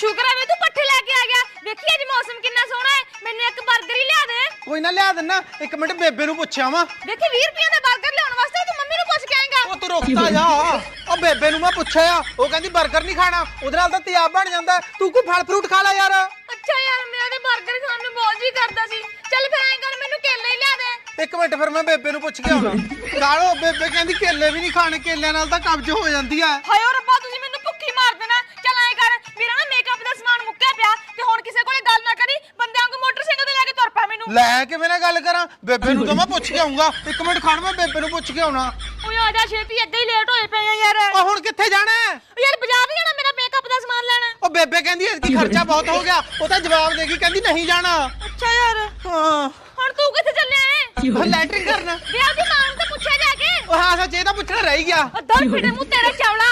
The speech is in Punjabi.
ਸ਼ੁਕਰ ਹੈ ਵੇ ਤੂੰ ਪੱਠੇ ਲੈ ਕੇ ਆ ਗਿਆ। ਵੇਖੀ ਅੱਜ ਮੌਸਮ ਕਿੰਨਾ ਸੋਹਣਾ ਹੈ। ਮੈਨੂੰ ਇੱਕ 버ਗਰ ਹੀ ਲਿਆ ਦੇ। ਕੋਈ ਨਾ ਲਿਆ ਦੇਣਾ ਇੱਕ ਮਿੰਟ ਬੇਬੇ ਨੂੰ ਪੁੱਛਿਆ ਵਾ। ਵੇਖੀ 20 ਰੁਪਏ ਦਾ 버ਗਰ ਲਿਆਉਣ ਵਾਸਤੇ ਤੂੰ ਮੰਮੀ ਨੂੰ ਪੁੱਛ ਕੇ ਆਏਗਾ। ਉਹ ਤੂੰ ਰੁਕਦਾ ਜਾ ਉਹ ਬੇਬੇ ਨੂੰ ਮੈਂ ਪੁੱਛਿਆ ਆ ਉਹ ਕਹਿੰਦੀ 버ਗਰ ਨਹੀਂ ਖਾਣਾ। ਉਹਦੇ ਨਾਲ ਤਾਂ ਤਿਆਬ ਬਣ ਜਾਂਦਾ। ਤੂੰ ਕੋਈ ਫਲ ਫਰੂਟ ਖਾ ਲੈ ਯਾਰ। ਅੱਛਾ ਯਾਰ ਮੇਰਾ ਤੇ 버ਗਰ ਖਾਣ ਨੂੰ ਬਹੁਤ ਜੀ ਕਰਦਾ ਸੀ। ਚੱਲ ਫਿਰ ਐਂ ਕਰ ਮੈਨੂੰ ਕੇਲੇ ਹੀ ਲਿਆ ਦੇ। ਇੱਕ ਮਿੰਟ ਫਿਰ ਮੈਂ ਬੇਬੇ ਨੂੰ ਪੁੱਛ ਕੇ ਆਉਣਾ। ਕਾਲੋ ਬੇਬੇ ਕਹਿੰਦੀ ਕੇਲੇ ਵੀ ਨਹੀਂ ਖਾਣੇ ਕੇਲਿਆਂ ਨਾਲ ਤਾਂ ਕਬਜ਼ ਹੋ ਜਾਂਦੀ ਆ। ਹਾਏ ਓ ਮੈਨੂੰ ਲੈ ਕਿਵੇਂ ਨਾ ਗੱਲ ਕਰਾਂ? ਬੇਬੇ ਨੂੰ ਤਾਂ ਮੈਂ ਪੁੱਛ ਕੇ ਆਉਂਗਾ ਇੱਕ ਮਿੰਟ ਖੜ ਮੈਂ ਬੇਬੇ ਨੂੰ ਪੁੱਛ ਕੇ ਆਉਣਾ। ਓਏ ਆ ਜਾ ਛੇਤੀ ਏਦਾਂ ਹੀ ਲੇਟ ਹੋਏ ਪਏ ਆ ਯਾਰ। ਉਹ ਹੁਣ ਕਿੱਥੇ ਜਾਣਾ ਹੈ? ਓ ਯਾਰ ਬਾਜ਼ਾਰ ਨਹੀਂ ਜਾਣਾ ਮੇਰਾ ਮੇਕਅਪ ਦਾ ਸਮਾਨ ਲੈਣਾ? ਉਹ ਬੇਬੇ ਕਹਿੰਦੀ ਐਤਕੀ ਖਰਚਾ ਬਹੁਤ ਹੋ ਗਿਆ। ਉਹ ਤਾਂ ਜਵਾਬ ਦੇਗੀ ਕਹਿੰਦੀ ਨਹੀਂ ਜਾਣਾ। ਅੱਛਾ ਯਾਰ। ਹਾਂ। ਹੁਣ ਤੂੰ ਕਿੱਥੇ ਚੱਲਿਆ ਏ ਉਹ ਲੈਟਰਿੰਗ ਕਰਨ। ਵਿਆਹ ਦੀ ਮਾਂ ਨੂੰ ਤਾਂ ਪੁੱਛਿਆ ਜਾ ਕੇ। ਉਹ ਹਾਂ ਸੱਚ ਇਹ ਤਾਂ ਪੁੱਛਣਾ ਰਹਿ ਗਿਆ। ਉਹ ਦੋਰ ਫਿੜੇ ਮੂੰਹ ਤੇਰੇ ਚਵਲਾ